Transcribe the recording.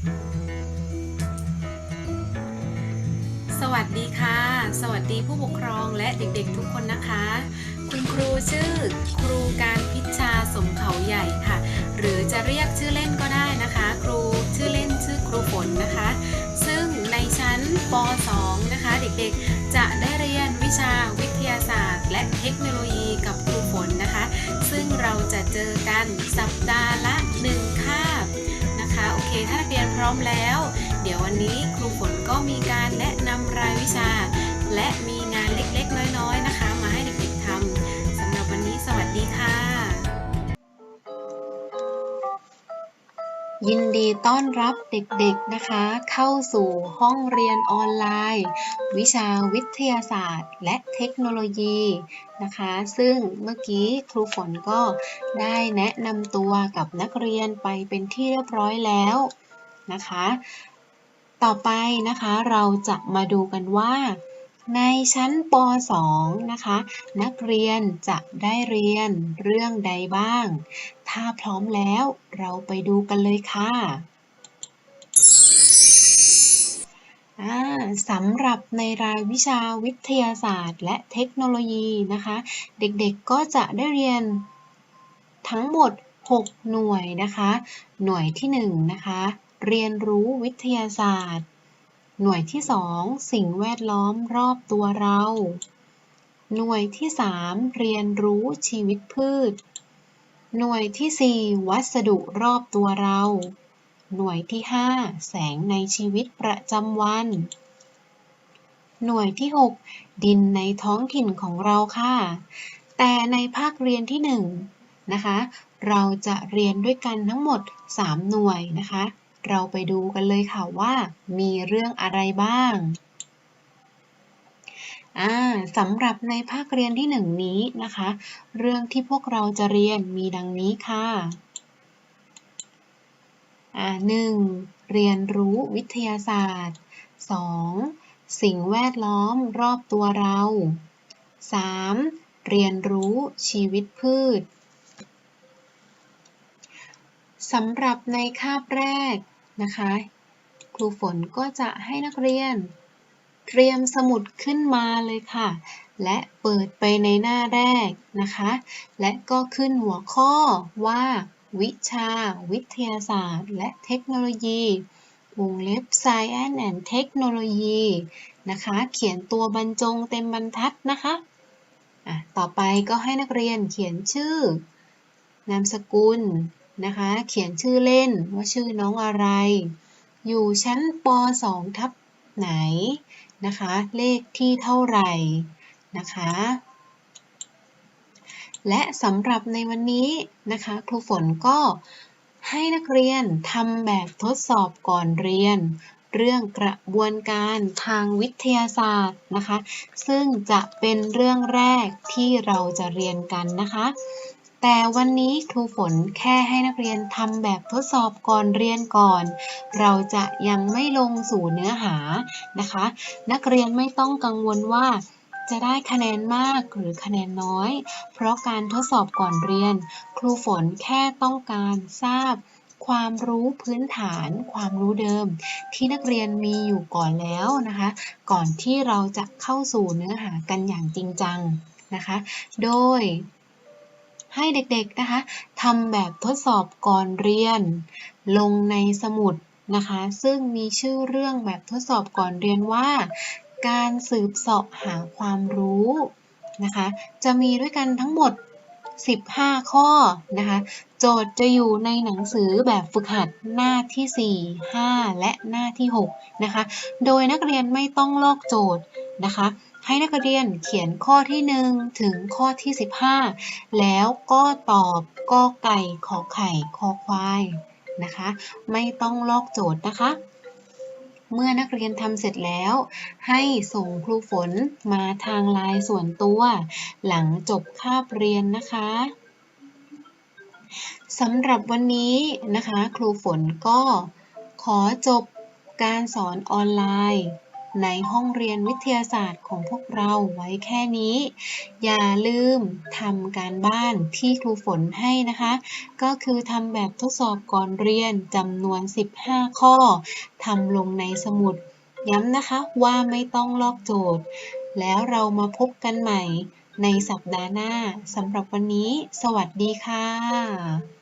สวัสดีค่ะ สวัสดีผู้ปกครองและเด็กๆทุกคนนะคะ คุณครูชื่อครูการพิชชาสมเขาใหญ่ค่ะ หรือจะเรียกชื่อเล่นก็ได้นะคะ ครูชื่อเล่นชื่อครูฝนนะคะ ซึ่งในชั้นป .2 นะคะ เด็กๆจะได้เรียนวิชาวิทยาศาสตร์ และเทคโนโลยีกับครูฝนนะคะ ซึ่งเราจะเจอกันสัปดาห์ พร้อมแล้ว เดี๋ยววันนี้ครูฝนก็มีการแนะนำรายวิชา และมีงานเล็กๆ น้อยๆนะคะ มาให้เด็กๆทำสำหรับวันนี้สวัสดีค่ะ ยินดีต้อนรับเด็กๆนะคะ เข้าสู่ห้องเรียนออนไลน์ วิชาวิทยาศาสตร์ และเทคโนโลยีนะคะ ซึ่งเมื่อกี้ครูฝนก็ได้แนะนำตัวกับนักเรียนไปเป็นที่เรียบร้อยแล้ว นะคะ ต่อไปนะคะเราจะมาดูกันว่าในชั้นป .2 นะคะ นักเรียนจะได้เรียนเรื่องใดบ้าง ถ้าพร้อมแล้วเราไปดูกันเลยค่ะสำหรับในรายวิชาวิทยาศาสตร์ และเทคโนโลยีนะคะ เด็กๆก็จะได้เรียนทั้งหมด 6 หน่วยนะคะ หน่วยที่1นะคะ เรียนรู้วิทยาศาสตร์ หน่วยที่ 2 สิ่งแวดล้อมรอบตัวเรา หน่วยที่ 3 เรียนรู้ชีวิตพืช หน่วยที่ 4 วัสดุรอบตัวเรา หน่วยที่ 5 แสงในชีวิตประจำวัน หน่วยที่ 6 ดินในท้องถิ่นของเราค่ะ แต่ในภาคเรียนที่ 1 นะคะ เราจะเรียนด้วยกันทั้งหมด 3 หน่วยนะคะ เราไปดูกันเลยค่ะว่ามีเรื่องอะไรบ้างสำหรับในภาคเรียนที่หนึ่งนี้นะคะ เรื่องที่พวกเราจะเรียนมีดังนี้ค่ะหนึ่งเรียนรู้วิทยาศาสตร์ 2. สิ่งแวดล้อมรอบตัวเรา 3. เรียนรู้ชีวิตพืช สำหรับในคาบแรกนะคะ ครูฝนก็จะให้นักเรียน เตรียมสมุดขึ้นมาเลยค่ะ และเปิดไปในหน้าแรกนะคะ และก็ขึ้นหัวข้อว่า วิชา วิทยาศาสตร์ และเทคโนโลยีวงเล็บ Science and Technology นะคะ เขียนตัวบรรจงเต็มบรรทัดนะคะะต่อไปก็ให้นักเรียนเขียนชื่อนามสกุล นะคะ เขียนชื่อเล่นว่าชื่อน้องอะไร อยู่ชั้นป .2 ทับไหนนะคะ เลขที่เท่าไหร่นะคะ และสำหรับในวันนี้นะคะครูฝนก็ให้นักเรียนทำแบบทดสอบก่อนเรียน เรื่องกระบวนการทางวิทยาศาสตร์นะคะ ซึ่งจะเป็นเรื่องแรกที่เราจะเรียนกันนะคะ แต่วันนี้ครูฝนแค่ให้นักเรียนทำแบบทดสอบก่อนเรียนก่อน เราจะยังไม่ลงสู่เนื้อหานะคะ นักเรียนไม่ต้องกังวลว่าจะได้คะแนนมากหรือคะแนนน้อย เพราะการทดสอบก่อนเรียน ครูฝนแค่ต้องการทราบ ความรู้พื้นฐาน ความรู้เดิม ที่นักเรียนมีอยู่ก่อนแล้วนะคะ ก่อนที่เราจะเข้าสู่เนื้อหากันอย่างจริงจังนะคะ โดย ให้เด็กๆนะคะทำแบบทดสอบก่อนเรียน ลงในสมุดนะคะ ซึ่งมีชื่อเรื่องแบบทดสอบก่อนเรียนว่า การสืบเสาะหาความรู้นะคะ จะมีด้วยกันทั้งหมด 15 ข้อนะคะ โจทย์จะอยู่ในหนังสือแบบฝึกหัดหน้าที่ 4 5 และหน้าที่ 6 นะคะ โดยนักเรียนไม่ต้องลอกโจทย์นะคะ ให้นักเรียนเขียนข้อที่ 1 ถึงข้อที่ 15 แล้วก็ตอบกอไก่ขอไข่คอควายนะคะ ไม่ต้องลอกโจทย์นะคะ เมื่อนักเรียนทำเสร็จแล้ว ให้ส่งครูฝนมาทางไลน์ส่วนตัว หลังจบคาบเรียนนะคะสำหรับวันนี้นะคะ ครูฝนก็ขอจบการสอนออนไลน์ ในห้องเรียนวิทยาศาสตร์ของพวกเราไว้แค่นี้ อย่าลืมทำการบ้านที่ครูฝนให้นะคะ ก็คือทำแบบทดสอบก่อนเรียนจำนวน 15 ข้อทำลงในสมุด ย้ำนะคะว่าไม่ต้องลอกโจทย์ แล้วเรามาพบกันใหม่ในสัปดาห์หน้าสำหรับวันนี้ สวัสดีค่ะ